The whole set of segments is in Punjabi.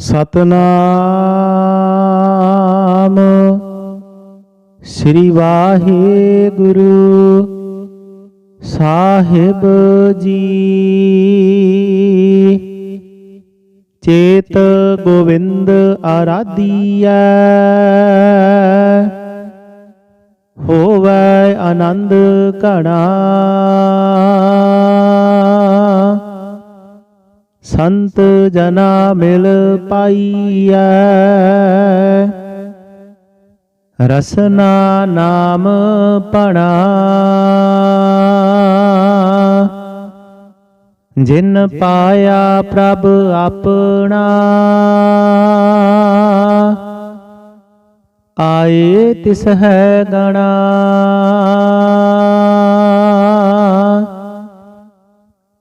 ਸਤਨਾਮ। ਸ੍ਰੀ ਵਾਹਿਗੁਰੂ ਸਾਹਿਬ ਜੀ। ਚੇਤ ਗੋਵਿੰਦ ਆਰਾਧੀਐ। ਹੋਵੈ ਆਨੰਦ ਘਣਾ। ਸੰਤ ਜਨਾ ਮਿਲ ਪਾਈਐ। ਰਸਨਾ ਨਾਮ ਪਣਾ। ਜਿਨ ਪਾਇਆ ਪ੍ਰਭ ਆਪਣਾ। ਆਏ ਤਿਸ ਹੈ ਗਣਾ।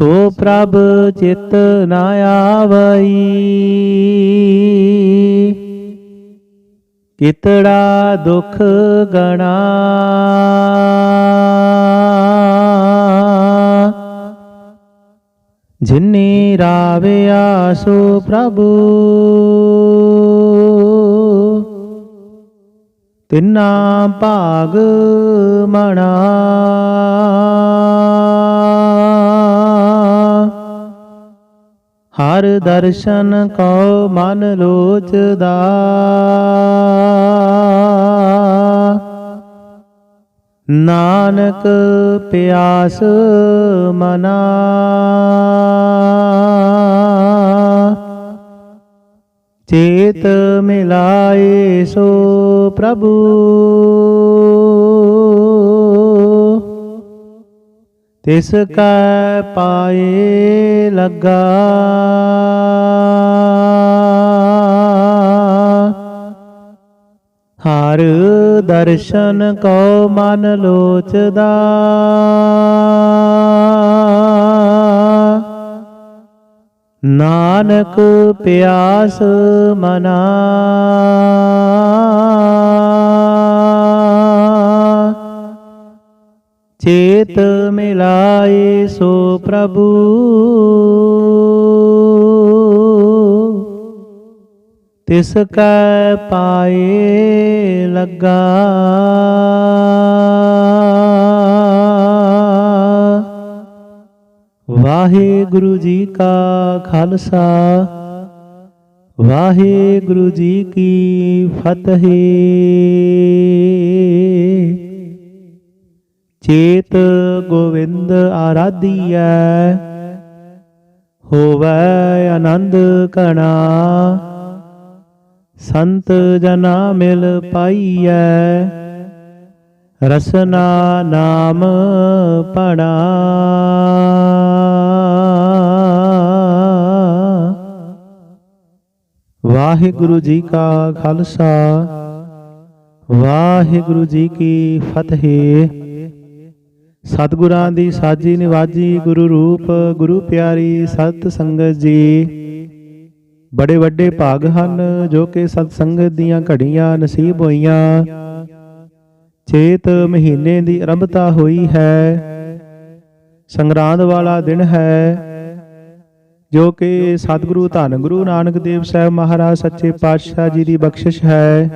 ਸੋ ਪ੍ਰਭ ਚਿਤ ਨਾ ਆਵਈ। ਕਿਤੜਾ ਦੁਖ ਗਣਾ। ਜਿਨੀ ਰਾਵਿਆ ਸੋ ਪ੍ਰਭੂ। ਤਿੰਨਾ ਭਾਗ ਮਣਾ। ਹਰ ਦਰਸ਼ਨ ਕਉ ਮਨ ਲੋਚਦਾ। ਨਾਨਕ ਪਿਆਸ ਮਨਾ। ਚੇਤ ਮਿਲਾਏ ਸੋ ਪ੍ਰਭੂ। ਤਿਸ ਕੈ ਪਾਏ ਲੱਗਾ। ਹਰ ਦਰਸ਼ਨ ਕੋ ਮਨ ਲੋਚਦਾ। ਨਾਨਕ ਪਿਆਸ ਮਨਾ। ਚੇਤ ਮਿਲਾਏ ਸੋ ਪ੍ਰਭੂ। ਤਿਸ ਕੈ ਪਾਏ ਲੱਗਾ। ਵਾਹਿਗੁਰੂ ਜੀ ਕਾ ਖਾਲਸਾ। ਵਾਹਿਗੁਰੂ ਜੀ ਕੀ ਫਤਿਹ। ਚੇਤ ਗੋਵਿੰਦ ਆਰਾਧੀਐ, ਹੋਵੈ ਆਨੰਦ ਕਣਾ ਸੰਤ ਜਨਾ ਮਿਲ ਪਾਈਐ, ਰਸਨਾ ਨਾਮ ਪੜਾ ਵਾਹਿਗੁਰੂ ਜੀ ਕਾ ਖਾਲਸਾ, ਵਾਹਿਗੁਰੂ ਜੀ ਕੀ ਫਤਿਹ। ਸਤਿਗੁਰਾਂ ਦੀ ਸਾਜੀ ਨਿਵਾਜੀ ਗੁਰੂ ਰੂਪ, ਗੁਰੂ ਪਿਆਰੀ ਸਤ ਸੰਗਤ ਜੀ। ਬੜੇ ਵੱਡੇ ਭਾਗ ਹਨ ਜੋ ਕਿ ਸਤ ਸੰਗਤ ਦੀਆਂ ਘੜੀਆਂ ਨਸੀਬ ਹੋਈਆਂ। ਚੇਤ ਮਹੀਨੇ ਦੀ ਆਰੰਭਤਾ ਹੋਈ ਹੈ। ਸੰਗਰਾਂਦ ਵਾਲਾ ਦਿਨ ਹੈ, ਜੋ ਕਿ ਸਤਿਗੁਰੂ ਧੰਨ ਗੁਰੂ ਨਾਨਕ ਦੇਵ ਸਾਹਿਬ ਮਹਾਰਾਜ ਸੱਚੇ ਪਾਤਸ਼ਾਹ ਜੀ ਦੀ ਬਖਸ਼ਿਸ਼ ਹੈ।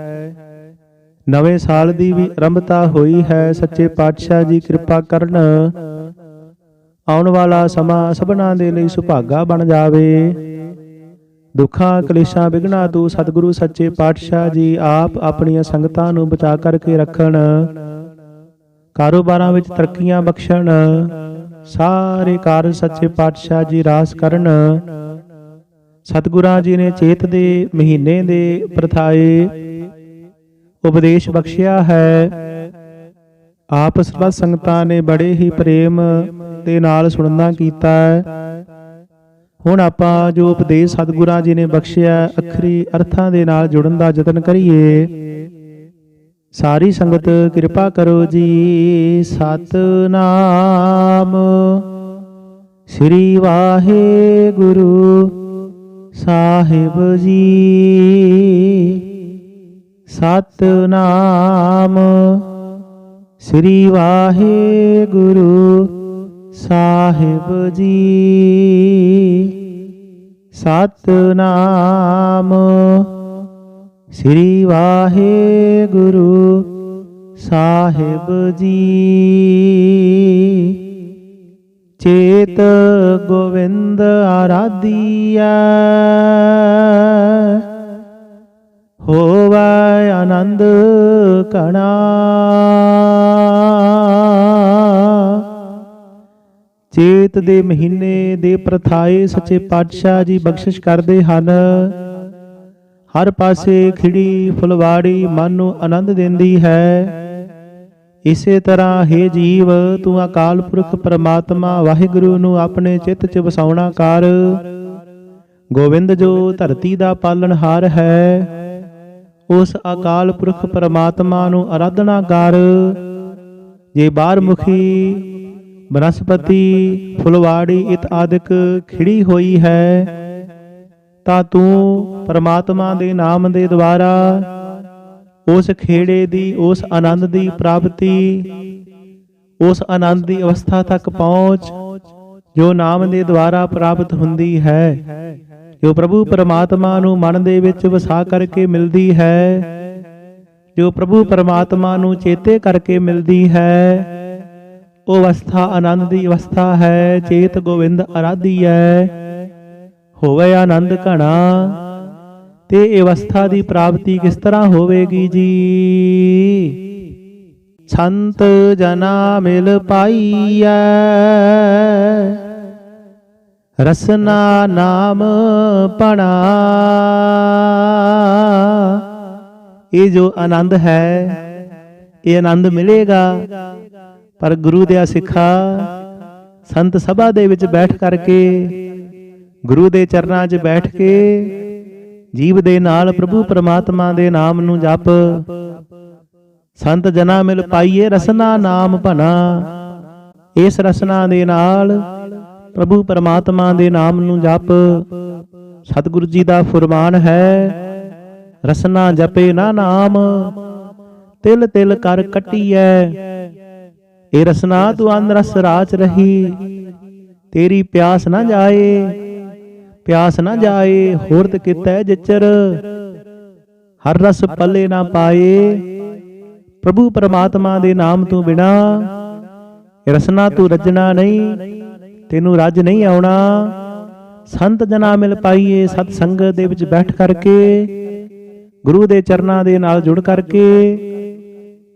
ਨਵੇਂ ਸਾਲ ਦੀ ਵੀ ਆਰੰਭਤਾ ਹੋਈ ਹੈ ਸੱਚੇ ਪਾਤਸ਼ਾਹ ਜੀ ਕਿਰਪਾ ਕਰਨ। ਆਉਣ ਵਾਲਾ ਸਮਾਂ ਸਭਨਾਂ ਦੇ ਲਈ ਸੁਭਾਗਾ ਬਣ ਜਾਵੇ। ਦੁੱਖਾਂ ਕਲੇਸ਼ਾਂ ਵਿਗਣਾ ਤੋਂ ਸਤਿਗੁਰੂ ਸੱਚੇ ਪਾਤਸ਼ਾਹ ਜੀ ਆਪ ਆਪਣੀਆਂ ਸੰਗਤਾਂ ਨੂੰ ਬਚਾ ਕਰਕੇ ਰੱਖਣ। ਕਾਰੋਬਾਰਾਂ ਵਿੱਚ ਤਰੱਕੀਆਂ ਬਖਸ਼ਣ। ਸਾਰੇ ਕਾਰਜ ਸੱਚੇ ਪਾਤਸ਼ਾਹ ਜੀ ਰਾਸ ਕਰਨ। ਸਤਿਗੁਰਾਂ ਜੀ ਨੇ ਚੇਤ ਦੇ ਮਹੀਨੇ ਦੇ ਪ੍ਰਥਾਏ। ਉਪਦੇਸ਼ ਬਖਸ਼ਿਆ ਹੈ। ਆਪ ਸਰਬ ਸੰਗਤਾਂ ਨੇ ਬੜੇ ਹੀ ਪ੍ਰੇਮ ਦੇ ਨਾਲ ਸੁਣਨਾ ਕੀਤਾ ਹੈ। ਹੁਣ ਆਪਾਂ ਜੋ ਉਪਦੇਸ਼ ਸਤਿਗੁਰਾਂ ਜੀ ਨੇ ਬਖਸ਼ਿਆ, ਅੱਖਰੀ ਅਰਥਾਂ ਦੇ ਨਾਲ ਜੁੜਨ ਦਾ ਯਤਨ ਕਰੀਏ। ਸਾਰੀ ਸੰਗਤ ਕਿਰਪਾ ਕਰੋ ਜੀ, ਸਤਨਾਮ। ਸ੍ਰੀ ਵਾਹਿਗੁਰੂ ਸਾਹਿਬ ਜੀ। ਸਤਨਾਮ। ਸ੍ਰੀ ਵਾਹਿਗੁਰੂ ਸਾਹਿਬ ਜੀ। ਸਤਨਾਮ। ਸ੍ਰੀ ਵਾਹਿਗੁਰੂ ਸਾਹਿਬ ਜੀ। ਚੇਤ ਗੋਵਿੰਦ ਆਰਾਧੀਆ ਹੋਵੈ ਆਨੰਦ ਕਣਾ ਚੇਤ ਦੇ ਮਹੀਨੇ ਦੇ ਪ੍ਰਥਾਏ ਸੱਚੇ ਪਾਤਸ਼ਾਹ ਜੀ ਬਖਸ਼ਿਸ਼ ਕਰਦੇ ਹਨ। ਹਰ ਪਾਸੇ ਖਿੜੀ ਫੁਲਵਾੜੀ ਮਨ ਨੂੰ ਆਨੰਦ ਦਿੰਦੀ ਹੈ। ਇਸੇ ਤਰ੍ਹਾਂ ਹੈ ਜੀਵ, ਤੂੰ ਅਕਾਲ ਪੁਰਖ ਪਰਮਾਤਮਾ, ਵਾਹਿਗੁਰੂ ਨੂੰ ਆਪਣੇ ਚਿੱਤ 'ਚ ਵਸਾਉਣਾ ਕਰ। ਗੋਬਿੰਦ ਜੋ ਧਰਤੀ ਦਾ ਪਾਲਣਹਾਰ ਹੈ ਉਸ ਅਕਾਲ ਪੁਰਖ ਪਰਮਾਤਮਾ ਨੂੰ ਆਰਾਧਨਾ ਕਰ। ਜੇ ਬਾਹਰਮੁਖੀ ਬਨਸਪਤੀ, ਫੁਲਵਾੜੀ ਇਤ ਆਦਿਕ ਖਿੜੀ ਹੋਈ ਹੈ, ਤਾਂ ਤੂੰ ਪਰਮਾਤਮਾ ਦੇ ਨਾਮ ਦੇ ਦੁਆਰਾ ਉਸ ਖੇੜੇ ਦੀ, ਉਸ ਆਨੰਦ ਦੀ ਪ੍ਰਾਪਤੀ, ਉਸ ਆਨੰਦ ਦੀ ਅਵਸਥਾ ਤੱਕ ਪਹੁੰਚ, ਜੋ ਨਾਮ ਦੇ ਦੁਆਰਾ ਪ੍ਰਾਪਤ ਹੁੰਦੀ ਹੈ। ਜੋ ਪ੍ਰਭੂ ਪਰਮਾਤਮਾ ਨੂੰ ਮਨ ਦੇ ਵਿੱਚ ਵਸਾ ਕਰਕੇ ਮਿਲਦੀ ਹੈ। ਜੋ ਪ੍ਰਭੂ ਪਰਮਾਤਮਾ ਨੂੰ ਚੇਤੇ ਕਰਕੇ ਮਿਲਦੀ ਹੈ। ਉਹ ਅਵਸਥਾ ਆਨੰਦ ਦੀ ਅਵਸਥਾ ਹੈ। ਚੇਤ ਗੋਵਿੰਦ ਆਰਾਧੀਐ ਹੋਵੇ ਆਨੰਦ ਘਣਾ ਤੇ ਇਹ ਅਵਸਥਾ ਦੀ ਪ੍ਰਾਪਤੀ ਕਿਸ ਤਰ੍ਹਾਂ ਹੋਵੇਗੀ ਜੀ? ਸੰਤ ਜਨਾ ਮਿਲ ਪਾਈਐ ਰਸਨਾ ਨਾਮ ਪਣਾ। ਇਹ ਜੋ ਆਨੰਦ ਹੈ, ਇਹ ਆਨੰਦ ਮਿਲੇਗਾ। ਪਰ ਗੁਰੂ ਦੇ ਸਿੱਖਾ, ਸੰਤ ਸਭਾ ਦੇ ਵਿੱਚ ਬੈਠ ਕਰਕੇ, ਗੁਰੂ ਦੇ ਚਰਨਾਂ 'ਚ ਬੈਠ ਕੇ, ਜੀਵ ਦੇ ਨਾਲ ਪ੍ਰਭੂ ਪਰਮਾਤਮਾ ਦੇ ਨਾਮ ਨੂੰ ਜਪ। ਸੰਤ ਜਨਾ ਮਿਲ ਪਾਈਏ ਰਸਨਾ ਨਾਮ ਭਨਾ ਇਸ ਰਸਨਾ ਦੇ ਨਾਲ ਪ੍ਰਭੂ ਪਰਮਾਤਮਾ ਦੇ ਨਾਮ ਨੂੰ ਜਪ। ਸਤਿਗੁਰੂ ਜੀ ਦਾ ਫਰਮਾਨ ਹੈ, ਰਸਨਾ ਜਪੇ ਨਾ ਨਾਮ, ਤਿਲ ਤਿਲ ਕਰ ਕਟੀਐ। ਇਹ ਰਸਨਾ ਤੂੰ ਅੰਨ ਰਸ ਰਾਚ ਰਹੀ, ਤੇਰੀ ਪਿਆਸ ਨਾ ਜਾਏ, ਪਿਆਸ ਨਾ ਜਾਏ ਹੋਰਤ ਕਿਤੈ ਜਿਚਰ। ਹਰ ਰਸ ਪੱਲੇ ਨਾ ਪਾਏ, ਪ੍ਰਭੂ ਪਰਮਾਤਮਾ ਦੇ ਨਾਮ ਤੋਂ ਬਿਨਾ ਰਸਨਾ ਤੂੰ ਰਜਣਾ ਨਹੀਂ। ਤੈਨੂੰ ਰੱਜ ਨਹੀਂ ਆਉਣਾ। ਸੰਤ ਜਨਾ ਮਿਲ ਪਾਈਏ ਸਤ ਸੰਗਤ ਦੇ ਵਿੱਚ ਬੈਠ ਕਰਕੇ, ਗੁਰੂ ਦੇ ਚਰਨਾਂ ਦੇ ਨਾਲ ਜੁੜ ਕਰਕੇ,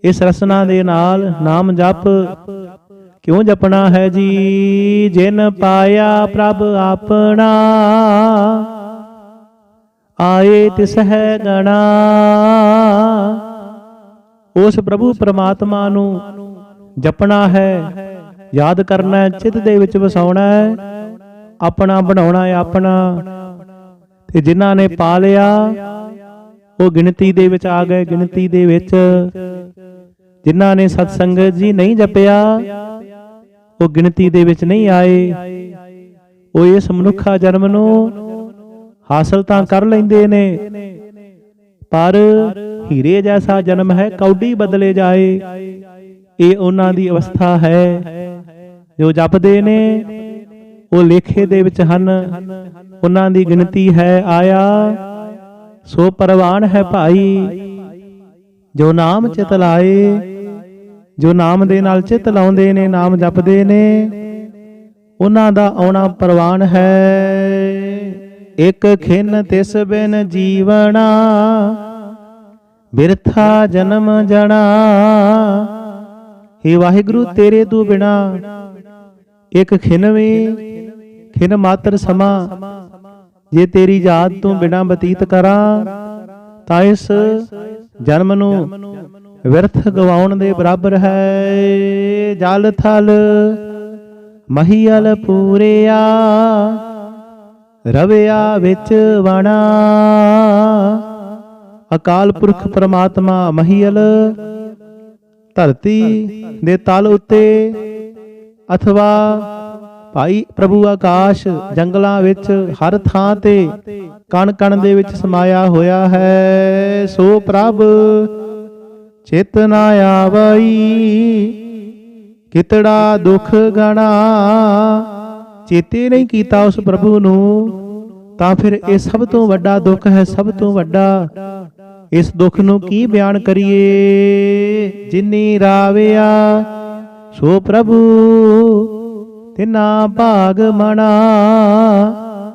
ਇਸ ਰਸਨਾ ਦੇ ਨਾਲ ਨਾਮ ਜਪ ਕਿਉਂ ਜਪਣਾ ਹੈ ਜੀ? ਜਿਨ ਪਾਇਆ ਪ੍ਰਭ ਆਪਣਾ, ਆਏ ਤਿਸ ਹੈ ਗਣਾ। ਉਸ ਪ੍ਰਭੂ ਪਰਮਾਤਮਾ ਨੂੰ ਜਪਣਾ ਹੈ। ਯਾਦ ਕਰਨਾ ਹੈ ਚਿੱਤ ਦੇ ਵਿੱਚ ਵਸਾਉਣਾ ਹੈ। ਆਪਣਾ ਬਣਾਉਣਾ ਹੈ ਆਪਣਾ। ਤੇ ਜਿਨ੍ਹਾਂ ਨੇ ਪਾ ਲਿਆ, ਉਹ ਗਿਣਤੀ ਦੇ ਵਿੱਚ ਆ ਗਏ, ਗਿਣਤੀ ਦੇ ਵਿੱਚ। ਜਿਨ੍ਹਾਂ ਨੇ ਸਤ ਸੰਗਤ ਜੀ ਨਹੀਂ ਜਪਿਆ, ਉਹ ਗਿਣਤੀ ਦੇ ਵਿੱਚ ਨਹੀਂ ਆਏ। ਉਹ ਇਸ ਮਨੁੱਖਾ ਜਨਮ ਨੂੰ ਹਾਸਲ ਤਾਂ ਕਰ ਲੈਂਦੇ ਨੇ, ਪਰ ਹੀਰੇ ਜੈਸਾ ਜਨਮ ਹੈ, ਕੌਡੀ ਬਦਲੇ ਜਾਏ। ਇਹ ਉਹਨਾਂ ਦੀ ਅਵਸਥਾ ਹੈ। ਜੋ ਜਪਦੇ ਨੇ, ਉਹ ਲੇਖੇ ਦੇ ਵਿੱਚ ਹਨ। ਉਹਨਾਂ ਦੀ ਗਿਣਤੀ ਹੈ, ਆਇਆ, ਸੋ ਪਰਵਾਨ ਹੈ ਭਾਈ, ਜੋ ਨਾਮ ਚਿਤ ਲਾਏ, ਜੋ ਨਾਮ ਦੇ ਨਾਲ ਚਿਤ ਲਾਉਂਦੇ ਨੇ, ਨਾਮ ਜਪਦੇ ਨੇ, ਉਹਨਾਂ ਦਾ ਆਉਣਾ ਪਰਵਾਨ ਹੈ। ਇੱਕ ਖਿੰਨ ਤਿਸ ਬਿਨ ਜੀਵਣਾ, ਬਿਰਥਾ ਜਨਮ ਜਣਾ। हे ਵਾਹਿਗੁਰੂ, ਤੇਰੇ ਤੋਂ ਬਿਨਾ ਇੱਕ ਖਿੰਨ ਵੀ, ਖਿੰਨ ਮਾਤਰ ਸਮਾਂ, ਜੇ ਤੇਰੀ ਯਾਦ ਤੋਂ ਬਿਨਾ ਬਤੀਤ ਕਰਾਂ, ਤਾਂ ਇਸ ਜਨਮ ਨੂੰ ਵਿਰਥ ਗਵਾਉਣ ਦੇ ਬਰਾਬਰ ਹੈ। ਜਲ ਥਲ ਮਹੀਲ ਪੂਰਿਆ, ਰਵਿਆ ਵਿੱਚ ਵਣਾ। ਅਕਾਲ ਪੁਰਖ ਪ੍ਰਮਾਤਮਾ ਮਹੀਲ ਧਰਤੀ ਦੇ ਤਲ ਉੱਤੇ ਅਥਵਾ ਭਾਈ ਪ੍ਰਭੂ ਆਕਾਸ਼ ਜੰਗਲਾਂ ਵਿੱਚ ਹਰ ਥਾਂ ਤੇ ਕਣ ਕਣ ਦੇ ਵਿੱਚ ਸਮਾਇਆ ਹੋਇਆ ਹੈ, ਸੋ ਪ੍ਰਭ ਚੇਤਨਾ ਆਵਈ, ਕਿਤੜਾ ਦੁਖ ਗਣਾ। ਚੇਤੇ ਨਹੀਂ ਕੀਤਾ ਉਸ ਪ੍ਰਭੂ ਨੂੰ, ਤਾਂ ਫਿਰ ਇਹ ਸਭ ਤੋਂ ਵੱਡਾ ਦੁੱਖ ਹੈ, ਸਭ ਤੋਂ ਵੱਡਾ। ਇਸ ਦੁੱਖ ਨੂੰ ਕੀ ਬਿਆਨ ਕਰੀਏ? ਜਿਨੀ ਰਾਵਿਆ ਸੋ ਪ੍ਰਭੂ, ਤਿਨਾ ਭਾਗ ਮਣਾ,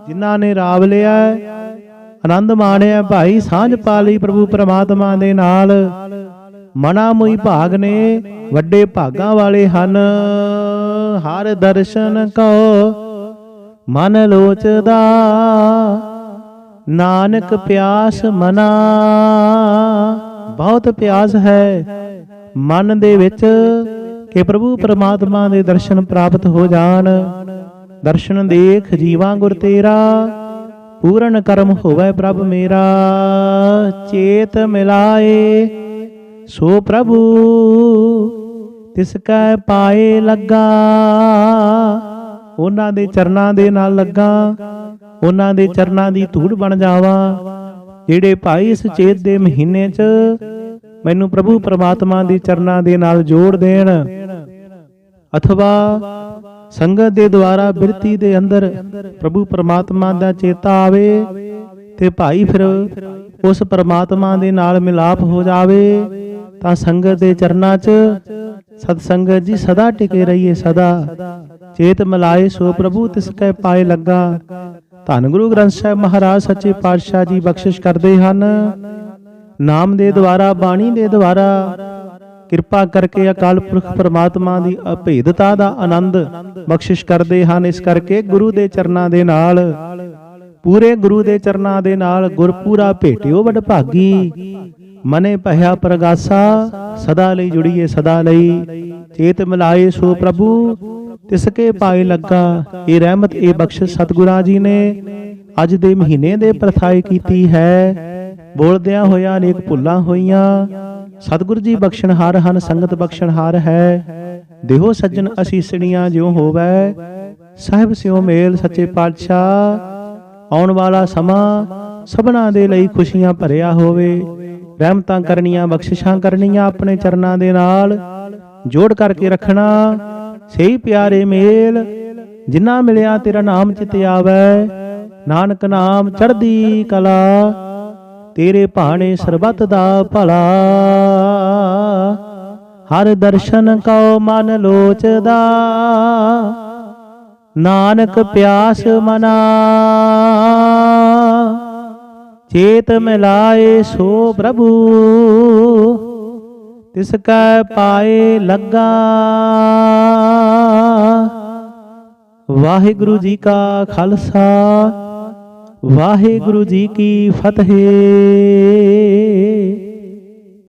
ਜਿਨ੍ਹਾਂ ਨੇ ਰਾਵ ਲਿਆ ਆਨੰਦ ਮਾਣਿਆ ਭਾਈ ਸਾਂਝ ਪਾ ਲਈ ਪ੍ਰਭੂ ਪ੍ਰਮਾਤਮਾ ਦੇ ਨਾਲ, ਮਨਾ ਮੁਈ ਭਾਗ ਨੇ, ਵੱਡੇ ਭਾਗਾਂ ਵਾਲੇ ਹਨ। ਹਰ ਦਰਸ਼ਨ ਕੋ ਮਨ ਲੋਚਦਾ, ਨਾਨਕ ਪਿਆਸ ਮਨਾ। ਬਹੁਤ ਪਿਆਸ ਹੈ, ਮਨ ਦੇ ਵਿੱਚ ਕਿ ਪ੍ਰਭੂ ਪ੍ਰਮਾਤਮਾ ਦੇ ਦਰਸ਼ਨ ਪ੍ਰਾਪਤ ਹੋ ਜਾਣ। ਦਰਸ਼ਨ ਦੇਖ ਜੀਵਾਂ ਗੁਰ ਤੇਰਾ, ਪੂਰਨ ਕਰਮ ਹੋਵੇ ਪ੍ਰਭ ਮੇਰਾ। ਚੇਤ ਮਿਲਾਏ, ਸੋ ਪ੍ਰਭੂ, ਤਿਸ ਕੈ ਪਾਏ ਲੱਗਾ। ਉਹਨਾਂ ਦੇ ਚਰਨਾਂ ਦੇ ਨਾਲ ਲੱਗਾ, ਉਹਨਾਂ ਦੇ ਚਰਨਾਂ ਦੀ ਧੂੜ ਬਣ ਜਾਵਾਂ। ਜਿਹੜੇ ਭਾਈ ਇਸ ਚੇਤ ਦੇ ਮਹੀਨੇ 'ਚ ਮੈਨੂੰ ਪ੍ਰਭੂ ਪ੍ਰਮਾਤਮਾ ਦੇ ਚਰਨਾਂ ਦੇ ਨਾਲ ਜੋੜ ਦੇਣ ਅਥਵਾ ਸੰਗਤ ਦੇ ਦੁਆਰਾ ਬਿਰਤੀ ਦੇ ਅੰਦਰ ਪ੍ਰਭੂ ਪ੍ਰਮਾਤਮਾ ਦਾ ਚੇਤਾ ਆਵੇ ਤੇ ਭਾਈ ਫਿਰ ਉਸ ਪ੍ਰਮਾਤਮਾ ਦੇ ਨਾਲ ਮਿਲਾਪ ਹੋ ਜਾਵੇ, ਤਾਂ ਸੰਗਤ ਦੇ ਚਰਨਾਂ 'ਚ ਸਤ ਸੰਗਤ ਜੀ ਸਦਾ ਟਿਕੇ ਰਹੀਏ ਸਦਾ। ਚੇਤ ਮਲਾਏ ਸੋ ਪ੍ਰਭੂ ਤਿਸ ਕੈ ਪਾਏ ਲੱਗਾ। ਧੰਨ ਗੁਰੂ ਗ੍ਰੰਥ ਸਾਹਿਬ ਮਹਾਰਾਜ ਸੱਚੇ ਪਾਤਸ਼ਾਹ ਜੀ ਬਖਸ਼ਿਸ਼ ਕਰਦੇ ਹਨ। ਨਾਮ ਦੇ ਦੁਆਰਾ, ਬਾਣੀ ਦੇ ਦੁਆਰਾ ਕਿਰਪਾ ਕਰਕੇ ਅਕਾਲ ਪੁਰਖ ਪ੍ਰਮਾਤਮਾ ਦੀ ਅਭੇਦਤਾ ਦਾ ਆਨੰਦ ਬਖਸ਼ਿਸ਼ ਕਰਦੇ ਹਨ। ਇਸ ਕਰਕੇ ਗੁਰੂ ਦੇ ਚਰਨਾਂ ਦੇ ਨਾਲ ਪੂਰੇ ਗੁਰੂ ਦੇ ਚਰਨਾਂ ਦੇ ਨਾਲ ਗੁਰਪੂਰਾ ਭੇਟਿਓ ਵਡ ਭਾਗੀ। ਮਨੇ ਭਇਆ ਪ੍ਰਗਾਸਾ ਸਦਾ ਲਈ ਜੁੜੀਏ ਸਦਾ ਲਈ। ਚੇਤ ਮਿਲਾਏ ਸੋ ਪ੍ਰਭੂ ਤਿਸ ਕੇ ਪਾਏ ਲੱਗਾ। ਇਹ ਰਹਿਮਤ ਇਹ ਬਖਸ਼ਿਸ਼ ਸਤਿਗੁਰਾਂ ਜੀ ਨੇ। ਅੱਜ ਦੇ ਮਹੀਨੇ ਦੇ ਪ੍ਰਥਾਏ ਕੀਤੀ ਹੈ। ਬੋਲਦਿਆਂ ਹੋਇਆਂ ਅਨੇਕ ਭੁੱਲਾਂ ਹੋਈਆਂ। ਸਤਿਗੁਰੂ ਜੀ ਬਖਸ਼ਣਹਾਰ ਹਨ, ਸੰਗਤ ਬਖਸ਼ਣਹਾਰ ਹੈ। ਦੇਹੋ ਸੱਜਣ ਅਸੀਸਣੀਆਂ ਜਿਉ ਹੋਵੇ। ਸਾਹਿਬ ਸਿਓ ਮੇਲ ਸੱਚੇ ਪਾਤਸ਼ਾਹ। ਆਉਣ ਵਾਲਾ ਸਮਾਂ ਸਭਨਾ ਦੇ ਲਈ ਖੁਸ਼ੀਆਂ ਭਰਿਆ ਹੋਵੇ। ਰਹਿਮਤਾਂ ਕਰਨੀਆਂ, ਬਖਸ਼ਿਸ਼ਾਂ ਕਰਨੀਆਂ ਆਪਣੇ ਚਰਨਾਂ ਦੇ ਨਾਲ। ਜੋੜ ਕਰਕੇ ਰੱਖਣਾ, ਸਹੀ ਪਿਆਰੇ ਮੇਲ। ਜਿਨ੍ਹਾਂ ਮਿਲਿਆ ਤੇਰਾ ਨਾਮ ਚਿਤ ਆਵੈ। ਨਾਨਕ ਨਾਮ ਚੜ੍ਹਦੀ ਕਲਾ। ਤੇਰੇ ਭਾਣੇ ਸਰਬੱਤ ਦਾ ਭਲਾ। ਹਰ ਦਰਸ਼ਨ ਕਉ ਮਨ ਲੋਚਦਾ। ਨਾਨਕ ਪਿਆਸ ਮਨਾ। ਚੇਤ ਮਿਲਾਏ ਸੋ ਪ੍ਰਭੂ। ਤਿਸ ਕੈ ਪਾਏ ਲੱਗਾ। ਵਾਹਿਗੁਰੂ ਜੀ ਕਾ ਖਾਲਸਾ। ਵਾਹਿਗੁਰੂ ਜੀ ਕੀ ਫਤਿਹ।